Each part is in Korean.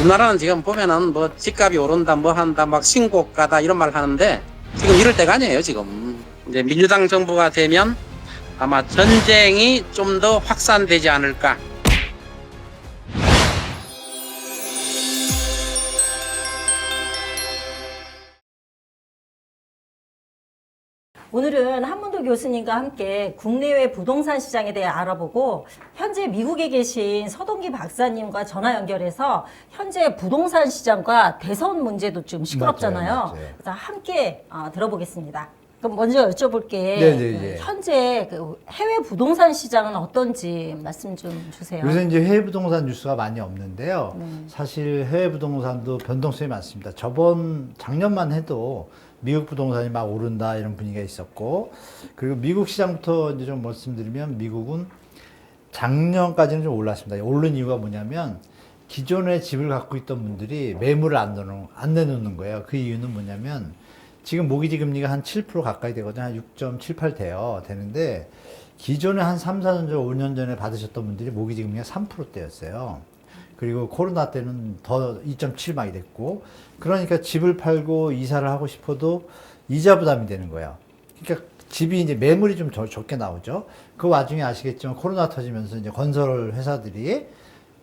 우리나라는 지금 보면은 뭐 집값이 오른다 뭐 한다 막 신고가다 이런 말 하는데 지금 이럴 때가 아니에요 지금. 이제 민주당 정부가 되면 아마 전쟁이 좀 더 확산되지 않을까. 오늘은 한문도 교수님과 함께 국내외 부동산 시장에 대해 알아보고 현재 미국에 계신 서동기 박사님과 전화 연결해서 현재 부동산 시장과 대선 문제도 좀 시끄럽잖아요. 맞아요, 맞아요. 그래서 함께 어, 들어보겠습니다. 그럼 먼저 여쭤볼게. 네, 네, 네. 현재 그 해외 부동산 시장은 어떤지 말씀 좀 주세요. 요새 이제 해외 부동산 뉴스가 많이 없는데요. 네. 사실 해외 부동산도 변동성이 많습니다. 저번 작년만 해도 미국 부동산이 막 오른다 이런 분위기가 있었고 그리고 미국 시장부터 이제 좀 말씀드리면 미국은 작년까지는 좀 올랐습니다. 오른 이유가 뭐냐면 기존에 집을 갖고 있던 분들이 매물을 안 내놓는, 안 내놓는 거예요. 그 이유는 뭐냐면 지금 모기지 금리가 한 7% 가까이 되거든요. 한 6.78 돼요. 되는데 기존에 한 3, 4년 전, 5년 전에 받으셨던 분들이 모기지 금리가 3%대였어요. 그리고 코로나 때는 더 2.7막이 됐고 그러니까 집을 팔고 이사를 하고 싶어도 이자 부담이 되는 거예요. 그러니까 집이 이제 매물이 좀 적- 적게 나오죠. 그 와중에 아시겠지만 코로나 터지면서 이제 건설 회사들이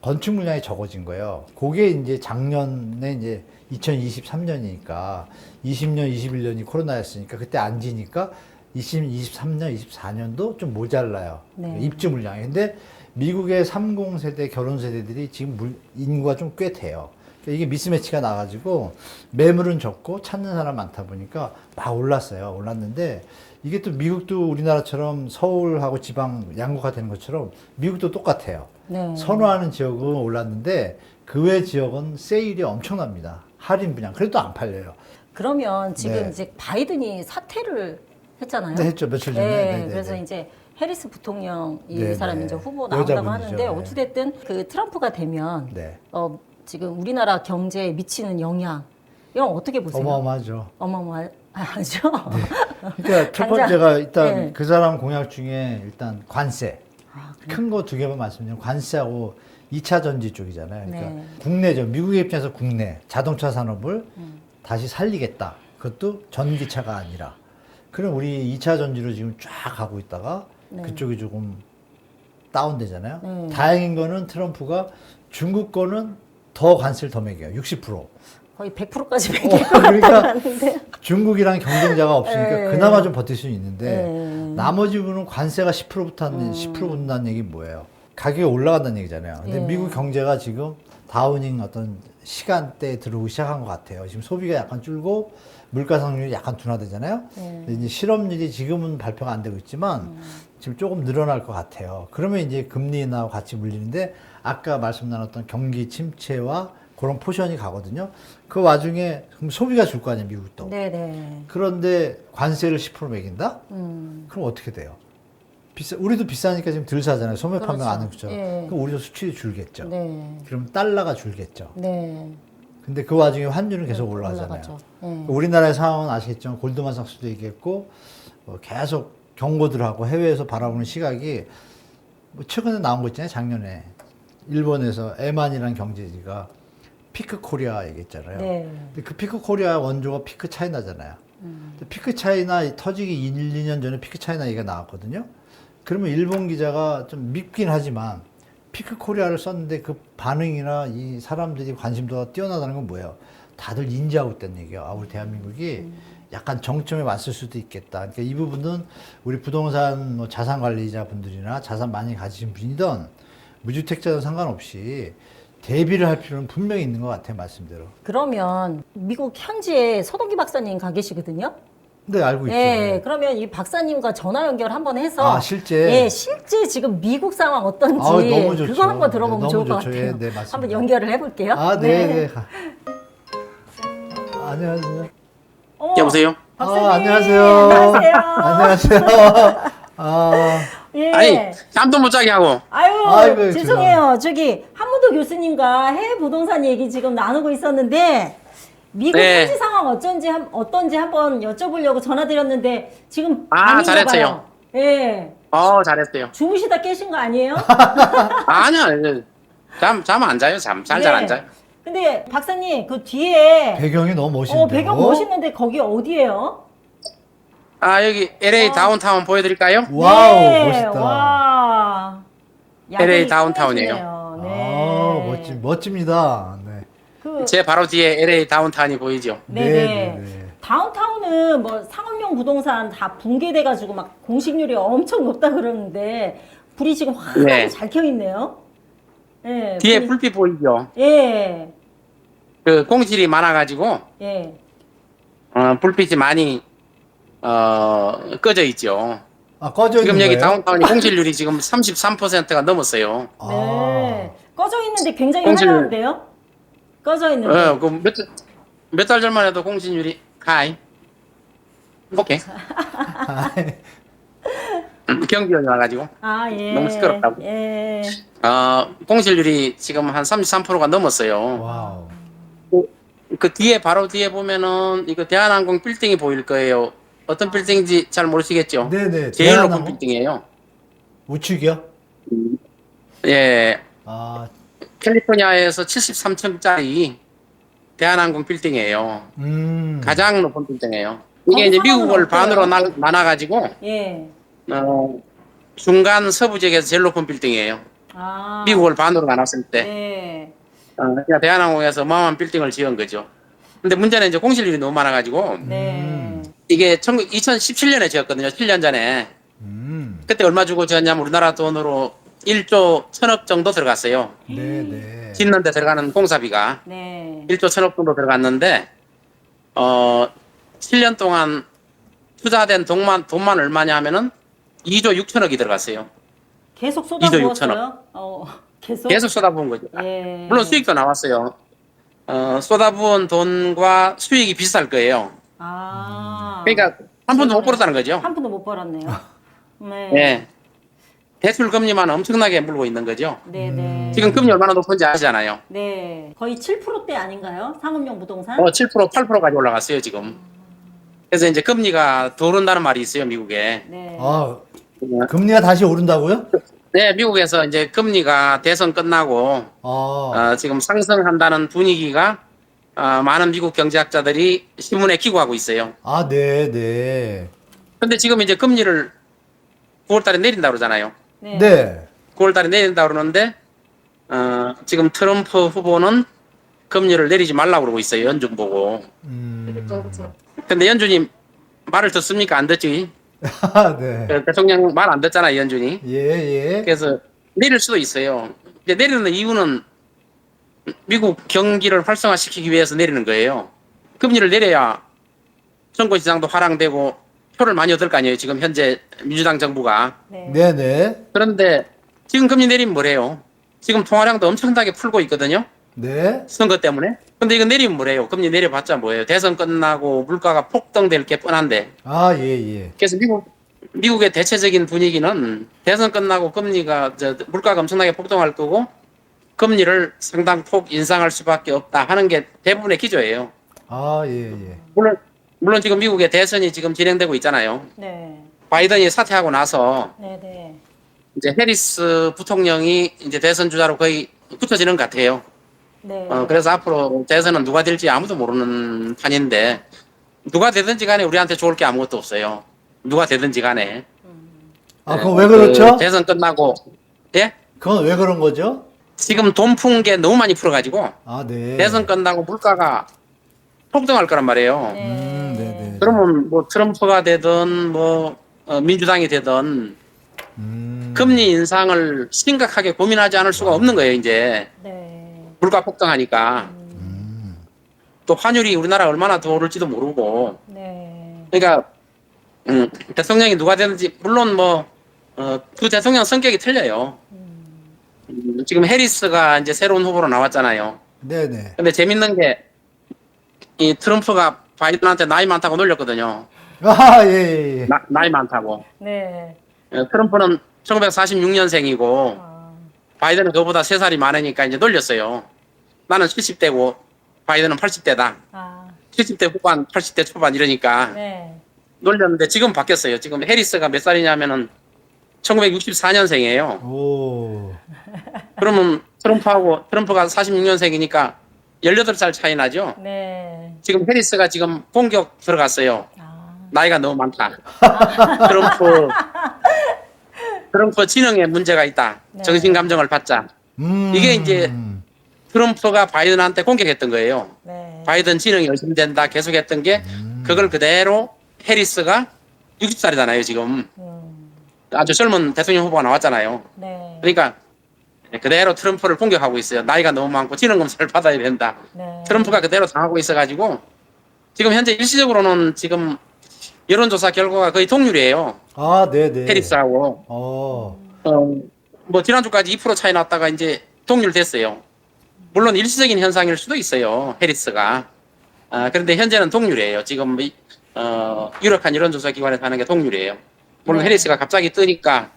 건축 물량이 적어진 거예요. 그게 이제 작년에 이제 2023년이니까 20년, 21년이 코로나였으니까 그때 안 지니까 20, 23년, 24년도 좀 모자라요. 네. 입주 물량이. 근데 미국의 30세대 결혼 세대들이 지금 물, 인구가 좀 꽤 돼요. 그러니까 이게 미스매치가 나가지고 매물은 적고 찾는 사람 많다 보니까 막 올랐어요. 올랐는데 이게 또 미국도 우리나라처럼 서울하고 지방 양극화 되는 것처럼 미국도 똑같아요. 네. 선호하는 지역은 올랐는데 그 외 지역은 세일이 엄청납니다. 할인 분양. 그래도 안 팔려요. 그러면 지금 네. 이제 바이든이 사퇴를 했잖아요. 네, 했죠. 며칠 전에. 네, 네, 네, 그래서 네. 이제 해리스 부통령 이 네, 사람이 네. 이제 후보 나온다고 여자분이죠. 하는데 네. 어찌됐든 그 트럼프가 되면 네. 어, 지금 우리나라 경제에 미치는 영향 이건 어떻게 보세요? 어마어마하죠. 어마어마하죠. 그러니까 첫 당장- 번째가 일단 네. 그 사람 공약 중에 일단 관세. 아, 큰 거 두 개만 말씀드리면 관세하고 2차 전지 쪽이잖아요. 그러니까 네. 국내죠. 미국의 입장에서 국내 자동차 산업을 음. 다시 살리겠다. 그것도 전기차가 아니라. 그럼 우리 2차 전지로 지금 쫙 가고 있다가 네. 그쪽이 조금 다운되잖아요. 네. 다행인 거는 트럼프가 중국 거는 더 관세를 더 매겨요. 60%. 거의 100%까지 매길 어, 그러니까. 중국이랑 경쟁자가 없으니까 네. 그나마 좀 버틸 수는 있는데 네. 나머지 분은 관세가 10%부터 한10% 붙는다는 얘기 뭐예요? 가격이 올라간다는 얘기잖아요. 근데 예. 미국 경제가 지금 다우닝 어떤 시간대에 들어오기 시작한 것 같아요. 지금 소비가 약간 줄고 물가 상승률이 약간 둔화되잖아요. 네. 이제 실업률이 지금은 발표가 안 되고 있지만 음. 지금 조금 늘어날 것 같아요. 그러면 이제 금리 인하와 같이 물리는데 아까 말씀 나눴던 경기 침체와 그런 포션이 가거든요. 그 와중에 그럼 소비가 줄 거 아니에요, 미국도. 네네. 그런데 관세를 10% 매긴다? 음. 그럼 어떻게 돼요? 비싸, 우리도 비싸니까 지금 덜 사잖아요. 소매 판매 그렇죠. 안 하는 것처럼. 예. 그럼 우리도 수출이 줄겠죠. 네. 그럼 달러가 줄겠죠. 네. 근데 그 와중에 환율은 계속 올라가잖아요. 올라가죠. 네. 우리나라의 상황은 아시겠지만 골드만삭스도 얘기했고 어, 계속 경고들 하고 해외에서 바라보는 시각이 뭐 최근에 나온 거 있잖아요. 작년에 일본에서 에만이라는 경제지가 피크 코리아 얘기했잖아요. 네. 근데 그 피크 코리아 원조가 피크 차이나잖아요. 근데 피크 차이나 터지기 1, 2년 전에 피크 차이나 얘기가 나왔거든요. 그러면 일본 기자가 좀 밉긴 하지만 피크 코리아를 썼는데 그 반응이나 이 사람들이 관심도가 뛰어나다는 건 뭐예요? 다들 인지하고 있다는 얘기예요. 아, 우리 대한민국이 약간 정점에 왔을 수도 있겠다. 그러니까 이 부분은 우리 부동산 뭐 자산 관리자 분들이나 자산 많이 가지신 분이든 무주택자든 상관없이 대비를 할 필요는 분명히 있는 것 같아요. 말씀대로. 그러면 미국 현지에 서동기 박사님 가 계시거든요. 네, 알고 있죠. 예, 그러면 이 박사님과 전화 연결 한번 해서 아, 실제? 예, 실제 지금 미국 상황 어떤지 아우, 너무 좋죠. 그거 한번 들어보면 네, 좋을 너무 것 좋죠. 같아요. 예, 네, 맞습니다. 한번 연결을 해볼게요. 아, 네, 네. 아, 안녕하세요. 어머, 여보세요 박사님. 아, 안녕하세요. 안녕하세요. 안녕하세요. 아, 예. 아니 잠도 못 자게 하고 아유, 아이고, 죄송해요. 저기 한문도 교수님과 해외 부동산 얘기 지금 나누고 있었는데 미국 네. 현지 상황 어쩐지 한- 어떤지 한번 여쭤보려고 전화드렸는데 지금 아, 잘했어요. 봐요. 예. 어 잘했어요 주무시다 깨신 거 아니에요? 아니야 잠잠 안 자요 잠 잘 잘 안 네. 자요 근데 박사님 그 뒤에 배경이 너무 멋있는데. 어 배경 멋있는데 거기 어디예요? 아 여기 LA 다운타운 보여드릴까요? 와우, 네, 멋있다. 와. 야경이 LA 다운타운이에요. 끝내주네요. 네. 아, 멋지, 멋집니다. 네. 그, 제 바로 뒤에 LA 다운타운이 보이죠? 네네. 네, 네, 네. 다운타운은 뭐 상업용 부동산 다 붕괴돼가지고 막 공식률이 엄청 높다 그러는데 불이 지금 환하게 네. 잘 켜 있네요. 예. 뒤에 불이- 불빛 보이죠? 예. 그 공실이 많아가지고 예. 어, 불빛이 많이 어, 꺼져 있죠. 아, 꺼져 있는 지금 여기 거예요? 다운타운이 공실률이 지금 33%가 넘었어요. 아. 네. 꺼져 있는데 굉장히 공실- 화려한데요? 꺼져 있는데. 어, 그몇몇달 전만 해도 공실률이 하이. 오케이. 음, 경비원이 와가지고 아, 예. 너무 시끄럽다고. 예. 어, 공실률이 지금 한 33%가 넘었어요. 와우. 그 뒤에 바로 뒤에 보면은 이거 대한항공 빌딩이 보일 거예요. 어떤 빌딩인지 잘 모르시겠죠? 네네. 제일 높은 대한항공? 빌딩이에요. 우측이요? 예, 아, 캘리포니아에서 73층짜리 대한항공 빌딩이에요. 음. 가장 높은 빌딩이에요. 이게 이제 미국을? 반으로 나, 나눠가지고 예. 어, 중간 서부 지역에서 제일 높은 빌딩이에요. 아. 미국을 반으로 나눴을 때 네. 어, 그러니까 대한항공에서 어마어마한 빌딩을 지은 거죠. 근데 문제는 이제 공실률이 너무 많아가지고 네. 음. 이게 2017년에 지었거든요. 7년 전에. 음. 그때 얼마 주고 지었냐면 우리나라 돈으로 1조 1000억 정도 들어갔어요. 네 네. 짓는데 들어가는 공사비가 네. 1조 1000억 정도 들어갔는데 어 7년 동안 투자된 돈만 돈만 얼마냐 하면은 2조 6천억이 들어갔어요. 계속 2조 쏟아부었어요. 어. 계속. 계속 쏟아부은 거죠. 예. 물론 수익도 나왔어요. 어, 쏟아부은 돈과 수익이 비슷할 거예요. 아. 그러니까 한 푼도 못 벌었다는 거죠. 한 푼도 못 벌었네요. 네. 예. 대출 금리만 엄청나게 물고 있는 거죠. 네, 네. 지금 금리 얼마나 높은지 아시잖아요. 네. 거의 7%대 아닌가요? 상업용 부동산? 어, 7% 8%까지 올라갔어요, 지금. 그래서 이제 금리가 더 오른다는 말이 있어요, 미국에. 네. 아, 금리가 다시 오른다고요? 네, 미국에서 이제 금리가 대선 끝나고 아, 어, 지금 상승한다는 분위기가 어, 많은 미국 경제학자들이 신문에 기고하고 있어요. 아, 네, 네. 근데 지금 이제 금리를 9월 달에 내린다 그러잖아요. 네. 네. 9월 달에 내린다 그러는데 어, 지금 트럼프 후보는 금리를 내리지 말라고 그러고 있어요. 연준 보고. 음. 근데 연준이 말을 듣습니까? 안 듣지? 아, 네. 그 대통령 말 안 듣잖아요, 연준이. 예, 예. 그래서 내릴 수도 있어요. 근데 내리는 이유는 미국 경기를 활성화시키기 위해서 내리는 거예요. 금리를 내려야 정권 시장도 화랑되고 표를 많이 얻을 거 아니에요. 지금 현재 민주당 정부가. 네. 네, 네. 그런데 지금 금리 내리면 뭐래요? 지금 통화량도 엄청나게 풀고 있거든요. 네. 선거 때문에. 근데 이거 내리면 뭐래요? 금리 내려봤자 뭐예요? 대선 끝나고 물가가 폭등될 게 뻔한데. 아, 예, 예. 그래서 미국 미국의 대체적인 분위기는 대선 끝나고 금리가 저 물가가 엄청나게 폭등할 거고 금리를 상당폭 인상할 수밖에 없다 하는 게 대부분의 기조예요. 아, 예, 예. 물론 물론 지금 미국의 대선이 지금 진행되고 있잖아요. 네. 바이든이 사퇴하고 나서 네, 네. 이제 해리스 부통령이 이제 대선 주자로 거의 붙어지는 것 같아요. 네. 어, 그래서 앞으로 대선은 누가 될지 아무도 모르는 판인데 누가 되든지 간에 우리한테 좋을 게 아무것도 없어요. 누가 되든지 간에. 아, 그건 왜 그렇죠? 그 대선 끝나고 예? 그건 왜 그런 거죠? 지금 돈 푼 게 너무 많이 풀어가지고 아, 네. 대선 끝나고 물가가 폭등할 거란 말이에요. 네. 음, 네, 네. 그러면 뭐 트럼프가 되든 뭐 어, 민주당이 되든 음. 금리 인상을 심각하게 고민하지 않을 수가 없는 거예요. 이제 네. 물가 폭등하니까 음. 또 환율이 우리나라 얼마나 더 오를지도 모르고 네. 그러니까 음, 대통령이 누가 되는지 물론 뭐 어, 그 대통령 성격이 틀려요. 음, 지금 해리스가 이제 새로운 후보로 나왔잖아요. 네, 네. 근데 재밌는 게 이 트럼프가 바이든한테 나이 많다고 놀렸거든요. 아, 예, 예, 예. 나, 이 많다고. 네. 어, 트럼프는 1946년생이고 아, 바이든은 그보다 3살이 많으니까 이제 놀렸어요. 나는 70대고 바이든은 80대다. 아, 70대 후반, 80대 초반 이러니까 네. 놀렸는데 지금 바뀌었어요. 지금 해리스가 몇 살이냐면은 1964년생이에요. 오. 그러면 트럼프하고 트럼프가 46년생이니까 18살 차이 나죠? 네. 지금 해리스가 지금 공격 들어갔어요. 아, 나이가 너무 많다. 트럼프, 트럼프 지능에 문제가 있다. 네. 정신감정을 받자. 음. 이게 이제 트럼프가 바이든한테 공격했던 거예요. 네. 바이든 지능이 의심된다 계속 했던 게 그걸 그대로 해리스가 60살이잖아요, 지금. 음, 아주 젊은 대통령 후보가 나왔잖아요. 네. 그러니까 그대로 트럼프를 공격하고 있어요. 나이가 너무 많고 지능 검사를 받아야 된다. 네. 트럼프가 그대로 당하고 있어가지고 지금 현재 일시적으로는 지금 여론조사 결과가 거의 동률이에요. 아, 네, 네. 해리스하고 어. 어, 뭐 지난주까지 2% 차이 났다가 이제 동률 됐어요. 물론 일시적인 현상일 수도 있어요. 해리스가. 아, 그런데 현재는 동률이에요. 지금 이- 어, 유력한 여론조사 기관에서 하는 게 동률이에요. 물론 네. 해리스가 갑자기 뜨니까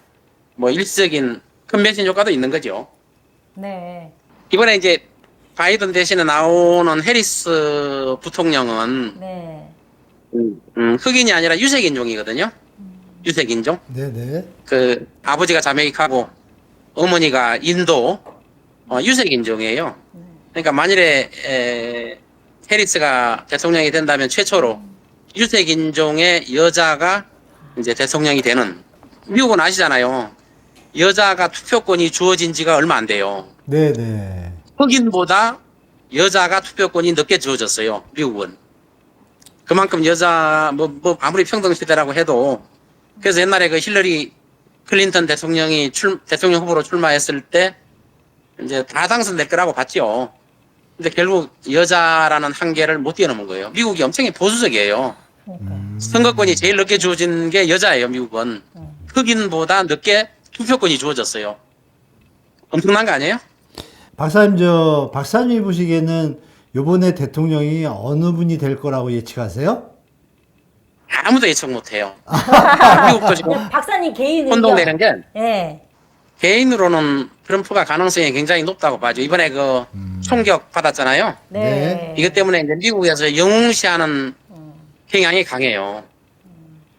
뭐 일시적인 컨벤션 효과도 있는 거죠. 네. 이번에 이제 바이든 대신에 나오는 해리스 부통령은 네. 음, 음, 흑인이 아니라 유색 인종이거든요. 유색 인종. 네, 네. 그 아버지가 자메이카고 어머니가 인도 어, 유색 인종이에요. 그러니까 만일에 에, 해리스가 대통령이 된다면 최초로 유색 인종의 여자가 이제 대통령이 되는 미국은 아시잖아요. 여자가 투표권이 주어진 지가 얼마 안 돼요. 네, 네. 흑인보다 여자가 투표권이 늦게 주어졌어요. 미국은. 그만큼 여자 뭐, 뭐 아무리 평등 시대라고 해도 그래서 옛날에 그 힐러리 클린턴 대통령이 출, 대통령 후보로 출마했을 때 이제 다 당선될 거라고 봤죠. 근데 결국 여자라는 한계를 못 뛰어넘은 거예요. 미국이 엄청 보수적이에요. 그러니까. 선거권이 제일 늦게 주어진 게 여자예요, 미국은. 흑인보다 늦게 투표권이 주어졌어요. 엄청난 거 아니에요? 박사님, 저, 박사님이 보시기에는 요번에 대통령이 어느 분이 될 거라고 예측하세요? 아무도 예측 못 해요. 미국도 지금 그냥 박사님 개인 의견. 혼동되는 게 네. 개인으로는 트럼프가 가능성이 굉장히 높다고 봐죠. 이번에 그 총격 받았잖아요. 네. 네. 이것 때문에 이제 미국에서 영웅시하는 경향이 강해요.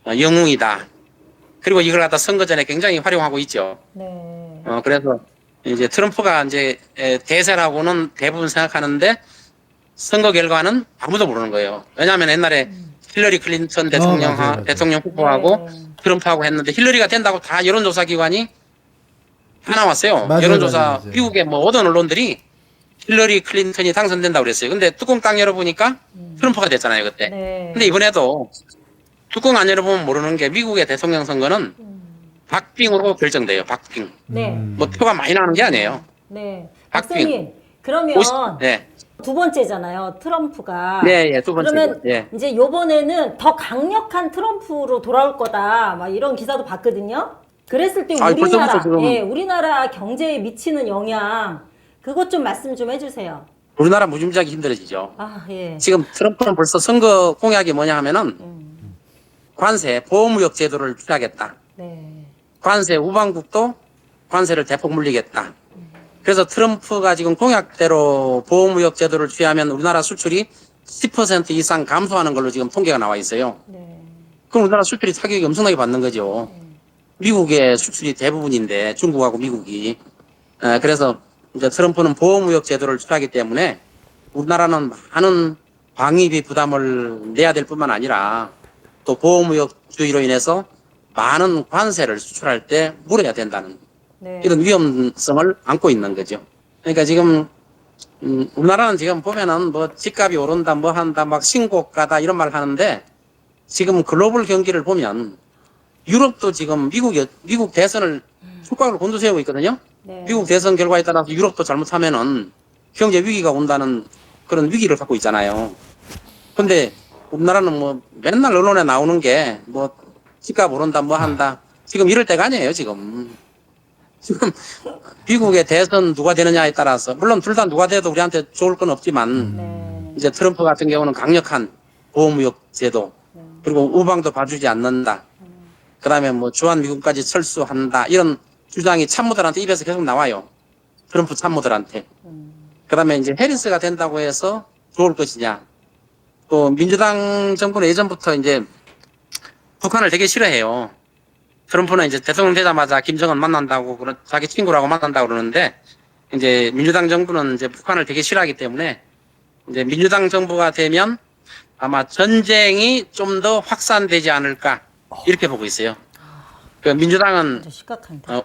어, 영웅이다. 그리고 이걸 갖다 선거 전에 굉장히 활용하고 있죠. 네. 어, 그래서 이제 트럼프가 이제 에, 대세라고는 대부분 생각하는데 선거 결과는 아무도 모르는 거예요. 왜냐하면 옛날에 힐러리 클린턴 대통령, 어, 맞아요, 맞아요. 대통령 후보하고 네. 트럼프하고 했는데 힐러리가 된다고 다 여론조사 기관이 다 나왔어요. 맞아요, 여론조사 맞아요, 맞아요. 미국의 뭐 모든 언론들이 힐러리 클린턴이 당선된다고 그랬어요. 근데 뚜껑 딱 열어보니까 트럼프가 됐잖아요 그때. 네. 근데 이번에도 뚜껑 안 열어보면 모르는 게 미국의 대통령 선거는 박빙으로 결정돼요. 박빙. 네. 음. 뭐 표가 많이 나는 게 아니에요. 네. 박빙. 박사님, 그러면 오십- 네. 두 번째잖아요. 트럼프가. 네, 예, 두 번째. 그러면 예. 이제 요번에는 더 강력한 트럼프로 돌아올 거다. 막 이런 기사도 봤거든요. 그랬을 때 아니, 우리나라, 벌써부터 지금- 예, 우리나라 경제에 미치는 영향 그것 좀 말씀 좀 해주세요. 우리나라 무지무지하게 힘들어지죠. 아, 예. 지금 트럼프는 벌써 선거 공약이 뭐냐 하면은 음, 관세, 보호무역 제도를 취하겠다. 네. 관세, 우방국도 관세를 대폭 물리겠다. 그래서 트럼프가 지금 공약대로 보호무역 제도를 취하면 우리나라 수출이 10% 이상 감소하는 걸로 지금 통계가 나와 있어요. 네. 그럼 우리나라 수출이 타격이 엄청나게 받는 거죠. 미국의 수출이 대부분인데 중국하고 미국이. 에, 그래서 이제 트럼프는 보호무역 제도를 취하기 때문에 우리나라는 많은 방위비 부담을 내야 될 뿐만 아니라 또 보호무역주의로 인해서 많은 관세를 수출할 때 물어야 된다는 네. 이런 위험성을 안고 있는 거죠. 그러니까 지금 음, 우리나라는 지금 보면은 뭐 집값이 오른다, 뭐 한다, 막 신고가다 이런 말 하는데 지금 글로벌 경기를 보면 유럽도 지금 미국 미국 대선을 출각을 곤두세우고 있거든요. 네. 미국 대선 결과에 따라서 유럽도 잘못하면은 경제 위기가 온다는 그런 위기를 갖고 있잖아요. 근데 우리나라는 뭐 맨날 언론에 나오는 게 뭐 집값 오른다, 뭐 한다. 지금 이럴 때가 아니에요, 지금. 지금 미국의 대선 누가 되느냐에 따라서 물론 둘 다 누가 돼도 우리한테 좋을 건 없지만 네. 이제 트럼프 같은 경우는 강력한 보호무역 제도 그리고 우방도 봐주지 않는다. 그다음에 뭐 주한 미군까지 철수한다 이런 주장이 참모들한테 입에서 계속 나와요. 트럼프 참모들한테. 그다음에 이제 해리스가 된다고 해서 좋을 것이냐. 또 민주당 정부는 예전부터 이제 북한을 되게 싫어해요. 트럼프는 이제 대통령 되자마자 김정은 만난다고 그런 자기 친구라고 만난다고 그러는데 이제 민주당 정부는 이제 북한을 되게 싫어하기 때문에 이제 민주당 정부가 되면 아마 전쟁이 좀 더 확산되지 않을까 이렇게 보고 있어요. 그 민주당은. 어,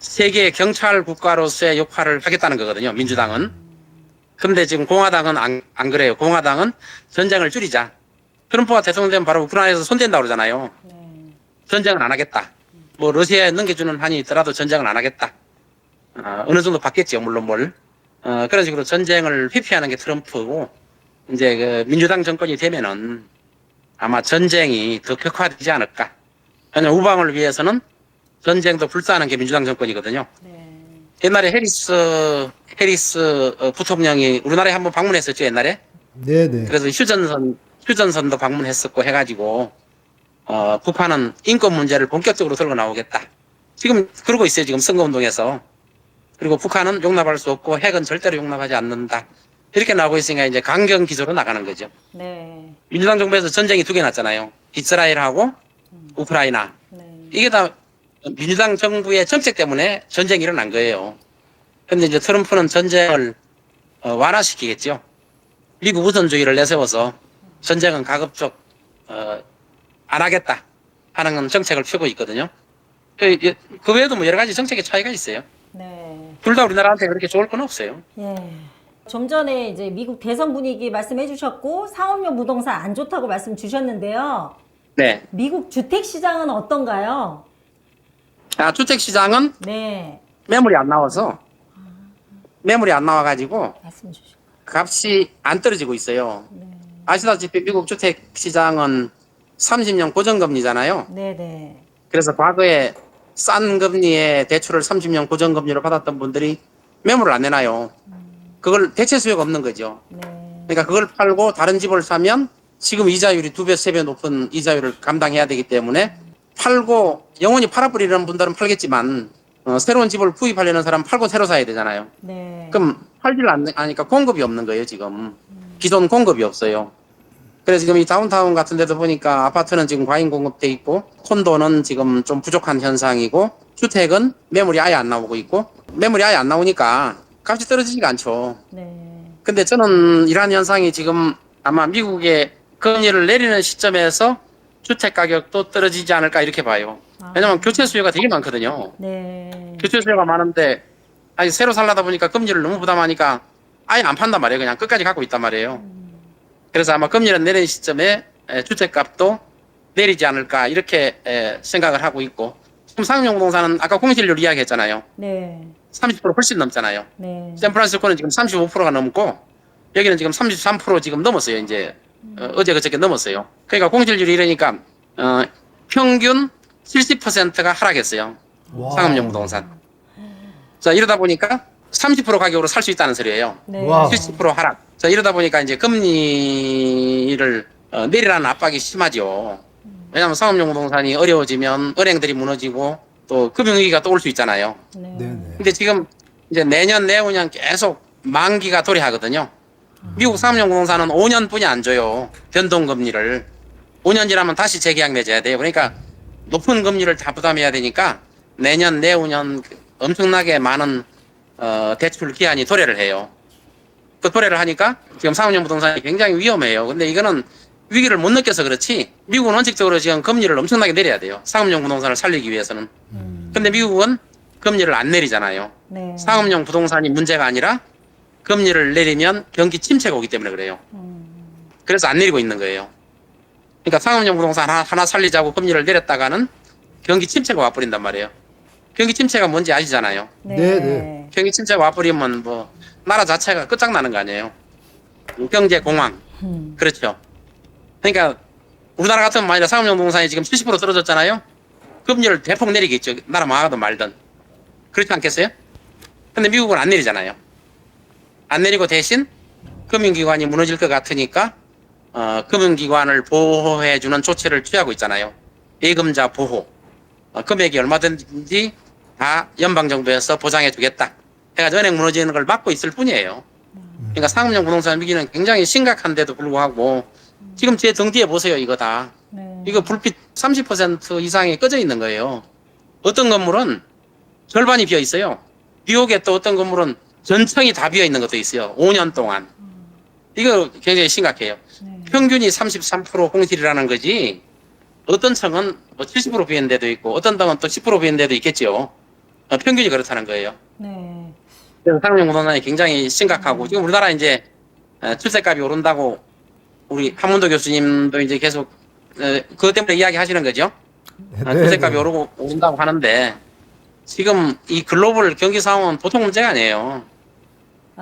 세계 경찰 국가로서의 역할을 하겠다는 거거든요. 민주당은. 근데 지금 공화당은 안, 안 그래요. 공화당은 전쟁을 줄이자. 트럼프가 대통령 되면 바로 우크라이나에서 손댄다고 그러잖아요. 네. 전쟁은 안 하겠다. 뭐 러시아에 넘겨주는 한이 있더라도 전쟁은 안 하겠다. 어, 어느 정도 받겠죠. 물론 뭘. 어, 그런 식으로 전쟁을 회피하는 게 트럼프고 이제 그 민주당 정권이 되면은 아마 전쟁이 더 격화되지 않을까. 왜냐면 우방을 위해서는 전쟁도 불사하는 게 민주당 정권이거든요. 네. 옛날에 해리스 해리스 어, 부통령이 우리나라에 한번 방문했었죠 옛날에. 네네. 그래서 휴전선 휴전선도 방문했었고 해가지고 어, 북한은 인권 문제를 본격적으로 들고 나오겠다. 지금 그러고 있어요 지금 선거운동에서. 그리고 북한은 용납할 수 없고 핵은 절대로 용납하지 않는다. 이렇게 나오고 있으니까 이제 강경 기조로 나가는 거죠. 네. 민주당 정부에서 전쟁이 두 개 났잖아요. 이스라엘하고 우크라이나. 네. 이게 다 민주당 정부의 정책 때문에 전쟁이 일어난 거예요. 근데 이제 트럼프는 전쟁을 어, 완화시키겠죠. 미국 우선주의를 내세워서 전쟁은 가급적 어, 안 하겠다 하는 정책을 펴고 있거든요. 그, 그 외에도 뭐 여러 가지 정책의 차이가 있어요. 네. 둘 다 우리나라한테 그렇게 좋을 건 없어요. 예. 좀 전에 이제 미국 대선 분위기 말씀해 주셨고 상업용 부동산 안 좋다고 말씀 주셨는데요. 네. 미국 주택 시장은 어떤가요? 아, 주택 시장은 네. 매물이 안 나와서 매물이 안 나와가지고 말씀 주시고. 값이 안 떨어지고 있어요. 네. 아시다시피 미국 주택 시장은 30년 고정금리잖아요. 네, 네. 그래서 과거에 싼 금리의 대출을 30년 고정금리로 받았던 분들이 매물을 안 내놔요. 그걸 대체 수요가 없는 거죠. 네. 그러니까 그걸 팔고 다른 집을 사면 지금 이자율이 두 배, 세 배 높은 이자율을 감당해야 되기 때문에 팔고 영원히 팔아버리는 분들은 팔겠지만 어, 새로운 집을 구입하려는 사람은 팔고 새로 사야 되잖아요. 네. 그럼 팔지를 않- 않으니까 공급이 없는 거예요, 지금. 기존 공급이 없어요. 그래서 지금 이 다운타운 같은 데도 보니까 아파트는 지금 과잉 공급돼 있고, 콘도는 지금 좀 부족한 현상이고, 주택은 매물이 아예 안 나오고 있고, 매물이 아예 안 나오니까 값이 떨어지지가 않죠. 네. 근데 저는 이러한 현상이 지금 아마 미국의 금리를 내리는 시점에서 주택 가격도 떨어지지 않을까 이렇게 봐요. 아. 왜냐면 교체 수요가 되게 많거든요. 네. 교체 수요가 많은데 아니 새로 살라다 보니까 금리를 너무 부담하니까 아예 안 판단 말이에요. 그냥 끝까지 갖고 있단 말이에요. 그래서 아마 금리를 내리는 시점에 에, 주택값도 내리지 않을까 이렇게 에, 생각을 하고 있고 지금 상용 부동산은 아까 공실률 이야기했잖아요. 네. 30% 훨씬 넘잖아요. 네. 샌프란시스코는 지금 35%가 넘고 여기는 지금 33% 지금 넘었어요. 이제 어, 제 그저께 넘었어요. 그러니까 공실률이 이러니까 어, 평균 70%가 하락했어요. 와. 상업용 부동산. 자 이러다 보니까 30% 가격으로 살 수 있다는 소리예요. 네. 와. 70% 하락. 자 이러다 보니까 이제 금리를 어, 내리라는 압박이 심하죠. 왜냐하면 상업용 부동산이 어려워지면 은행들이 무너지고 또 금융위기가 또 올 수 있잖아요. 네. 네네. 근데 지금 이제 내년 내후년 계속 만기가 도래하거든요. 미국 상업용 부동산은 5년뿐이 안 줘요. 변동금리를. 5년 지나면 다시 재계약 맺어야 돼요. 그러니까 높은 금리를 다 부담해야 되니까 내년 내후년 엄청나게 많은 어, 대출 기한이 도래를 해요. 그 도래를 하니까 지금 상업용 부동산이 굉장히 위험해요. 근데 이거는 위기를 못 느껴서 그렇지 미국은 원칙적으로 지금 금리를 엄청나게 내려야 돼요. 상업용 부동산을 살리기 위해서는. 음. 근데 미국은 금리를 안 내리잖아요. 네. 상업용 부동산이 문제가 아니라 금리를 내리면 경기 침체가 오기 때문에 그래요. 음. 그래서 안 내리고 있는 거예요. 그러니까 상업용 부동산 하나, 하나 살리자고 금리를 내렸다가는 경기 침체가 와버린단 말이에요. 경기 침체가 뭔지 아시잖아요. 네. 네, 네. 경기 침체가 와버리면 뭐 나라 자체가 끝장나는 거 아니에요. 경제 공황. 음. 그렇죠. 그러니까 우리나라 같으면 만약에 상업용 부동산이 지금 70% 떨어졌잖아요. 금리를 대폭 내리겠죠. 나라 망하든 말든. 그렇지 않겠어요? 근데 미국은 안 내리잖아요. 안 내리고 대신 금융기관이 무너질 것 같으니까 어, 금융기관을 보호해주는 조치를 취하고 있잖아요. 예금자 보호. 어, 금액이 얼마든지 다 연방정부에서 보장해주겠다. 해가지고 은행 무너지는 걸 막고 있을 뿐이에요. 그러니까 상업용 부동산 위기는 굉장히 심각한데도 불구하고 지금 제 등 뒤에 보세요 이거 다 네. 이거 불빛 30% 이상이 꺼져 있는 거예요 어떤 건물은 절반이 비어 있어요 뉴욕에 또 어떤 건물은 전층이 다 비어 있는 것도 있어요 5년 동안 이거 굉장히 심각해요. 네. 평균이 33% 공실이라는 거지. 어떤 층은 뭐 70% 비는 데도 있고 어떤 땅은 또 10% 비는 데도 있겠죠. 어, 평균이 그렇다는 거예요. 네. 그래서 상용 부동산이 굉장히 심각하고 지금 우리나라 이제 어, 출세값이 오른다고 우리 한문도 교수님도 이제 계속 어, 그것 때문에 이야기하시는 거죠. 아, 네, 주택값이 네. 오르고 오른다고 하는데 지금 이 글로벌 경기 상황은 보통 문제가 아니에요.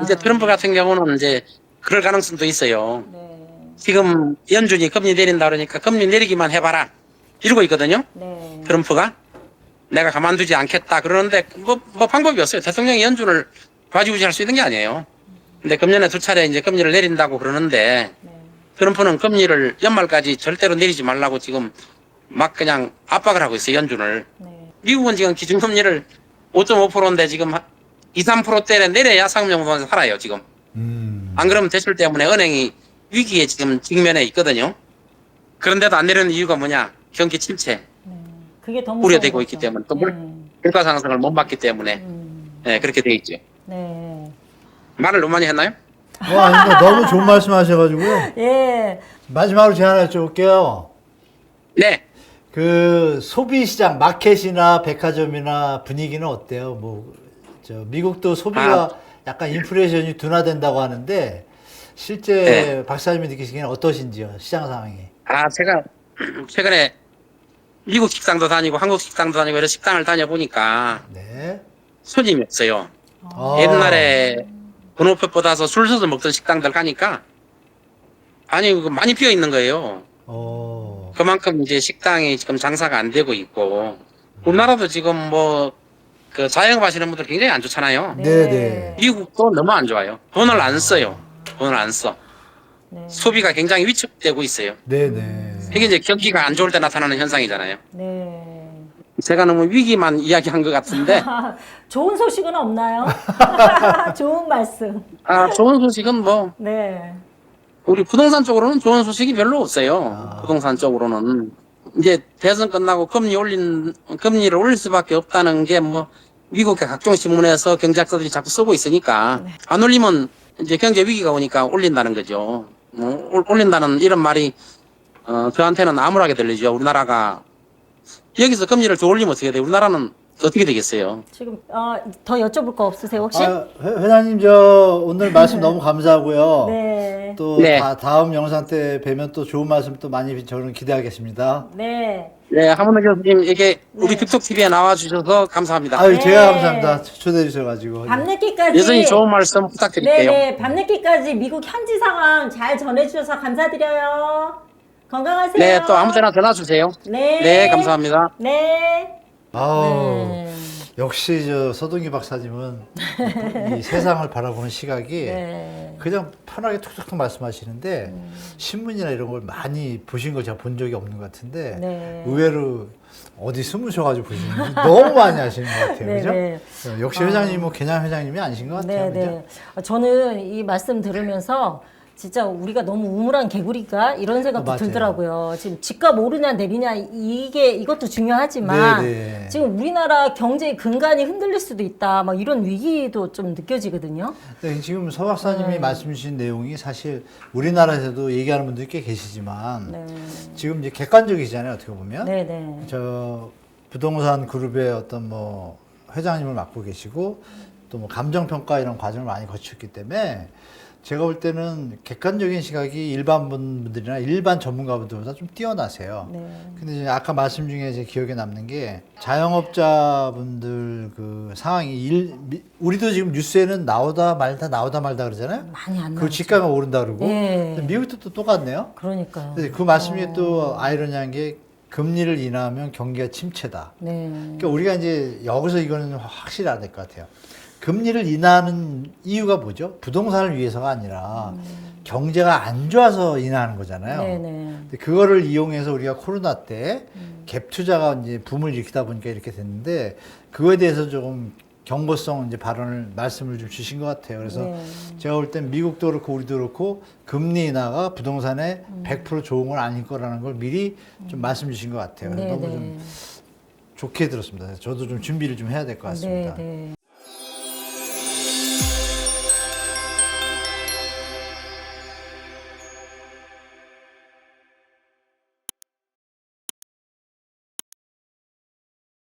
이제 아. 트럼프 같은 경우는 이제 그럴 가능성도 있어요. 네. 지금 연준이 금리 내린다 그러니까 금리 내리기만 해봐라 이러고 있거든요. 네. 트럼프가 내가 가만두지 않겠다 그러는데 뭐, 뭐 방법이 없어요. 대통령이 연준을 좌지우지할 수 있는 게 아니에요. 근데 금년에 두 차례 이제 금리를 내린다고 그러는데 네. 트럼프는 금리를 연말까지 절대로 내리지 말라고 지금 막 그냥 압박을 하고 있어요. 연준을. 네. 미국은 지금 기준금리를 5.5%인데 지금 2, 3%대를 내려야 상업용부만 살아요. 지금. 음. 안 그러면 대출 때문에 은행이 위기에 지금 직면해 있거든요. 그런데도 안 내리는 이유가 뭐냐? 경기 침체, 네. 그게 더 우려되고 있기. 때문에 또 물- 네. 물가 상승을 못 받기 때문에 음. 네, 그렇게 돼 있죠. 네. 말을 너무 많이 했나요? 와, 아닙니다. 너무 좋은 말씀 하셔가지고요. 예. 마지막으로 제가 하나 여쭤볼게요. 네. 그 소비 시장 마켓이나 백화점이나 분위기는 어때요? 뭐 저 미국도 소비가 아. 약간 인플레이션이 둔화된다고 하는데 실제 네. 박사님이 느끼시기에는 어떠신지요? 시장 상황이. 아, 제가 최근에 미국 식당도 다니고 한국 식당도 다니고 이런 식당을 다녀보니까 네. 손님이 없어요. 아. 옛날에 번호표 받아서 줄 서서 먹던 식당들 가니까 아니 그 많이 비어 있는 거예요. 어. 그만큼 이제 식당이 지금 장사가 안 되고 있고 우리나라도 지금 뭐 그 자영업 하시는 분들 굉장히 안 좋잖아요. 네, 네. 미국도 너무 안 좋아요. 돈을 안 써요. 돈을 안 써. 네. 소비가 굉장히 위축되고 있어요. 네, 네. 이게 이제 경기가 안 좋을 때 나타나는 현상이잖아요. 네. 제가 너무 위기만 이야기한 것 같은데 좋은 소식은 없나요? 좋은 말씀. 아 좋은 소식은 뭐 네. 우리 부동산 쪽으로는 좋은 소식이 별로 없어요. 아. 부동산 쪽으로는 이제 대선 끝나고 금리 올린 금리를 올릴 수밖에 없다는 게 뭐 미국의 각종 신문에서 경제학자들이 자꾸 쓰고 있으니까 네. 안 올리면 이제 경제 위기가 오니까 올린다는 거죠. 어, 올- 올린다는 이런 말이 어, 저한테는 암울하게 들리죠. 우리나라가 여기서 금리를 더 올리면 어떻게 돼요? 우리나라는 어떻게 되겠어요? 지금 어, 더 여쭤볼 거 없으세요 혹시? 아, 회- 회장님 저 오늘 말씀 너무 감사하고요. 네. 또 네. 다, 다음 영상 때 뵈면 또 좋은 말씀 또 많이 저는 기대하겠습니다. 네. 네, 하문호 교수님에게 우리 네. 빅톡 TV에 나와 주셔서 감사합니다. 아유, 네. 제가 감사합니다. 초대해 주셔 가지고. 밤늦게까지 여전히 좋은 말씀 부탁드릴게요. 네네 밤늦게까지 미국 현지 상황 잘 전해주셔서 감사드려요. 건강하세요. 네, 또 아무 때나 전화 주세요. 네. 네, 감사합니다. 네. 아우, 네. 역시 저 서동기 박사님은 이 세상을 바라보는 시각이 네. 그냥 편하게 툭툭툭 말씀하시는데 음. 신문이나 이런 걸 많이 보신 걸 제가 본 적이 없는 것 같은데 네. 의외로 어디 숨으셔가지고 보시는 너무 많이 하시는 것 같아요. 네, 그죠? 네. 어, 역시 회장님 뭐 개냥 회장님이 아니신 것 같아요. 네, 그죠? 네. 어, 저는 이 말씀 들으면서 진짜 우리가 너무 우물한 개구리가 이런 생각도 맞아요. 들더라고요. 지금 집값 오르냐 내리냐 이게 이것도 중요하지만 네, 네. 지금 우리나라 경제의 근간이 흔들릴 수도 있다. 막 이런 위기도 좀 느껴지거든요. 네, 지금 서 박사님이 네. 말씀 주신 내용이 사실 우리나라에서도 얘기하는 분들이 꽤 계시지만 네. 지금 이제 객관적이잖아요. 어떻게 보면. 네, 네. 저 부동산 그룹의 어떤 뭐 회장님을 맡고 계시고 또 뭐 감정 평가 이런 과정을 많이 거쳤기 때문에 제가 볼 때는 객관적인 시각이 일반 분들이나 일반 전문가분들보다 좀 뛰어나세요. 네. 근데 이제 아까 말씀 중에 제 기억에 남는 게 자영업자분들 그 상황이 일, 미- 우리도 지금 뉴스에는 나오다 말다 나오다 말다 그러잖아요. 많이 안 그 나오죠. 집값이 오른다 그러고 네. 근데 미국도 또 똑같네요. 그러니까요. 근데 그 말씀 중에 또 아이러니한 게 금리를 인하하면 경기가 침체다. 네. 그러니까 우리가 이제 여기서 이거는 확실히 알아야 될것 같아요. 금리를 인하하는 이유가 뭐죠? 부동산을 위해서가 아니라 경제가 안 좋아서 인하하는 거잖아요. 네, 네. 근데 그거를 이용해서 우리가 코로나 때 갭 투자가 이제 붐을 일으키다 보니까 이렇게 됐는데 그거에 대해서 조금 경고성 이제 발언을 말씀을 좀 주신 것 같아요. 그래서 네. 제가 볼 땐 미국도 그렇고 우리도 그렇고 금리 인하가 부동산에 100% 좋은 건 아닐 거라는 걸 미리 좀 말씀 주신 것 같아요. 네, 너무 네. 좀 좋게 들었습니다. 저도 좀 준비를 좀 해야 될 것 같습니다. 네, 네.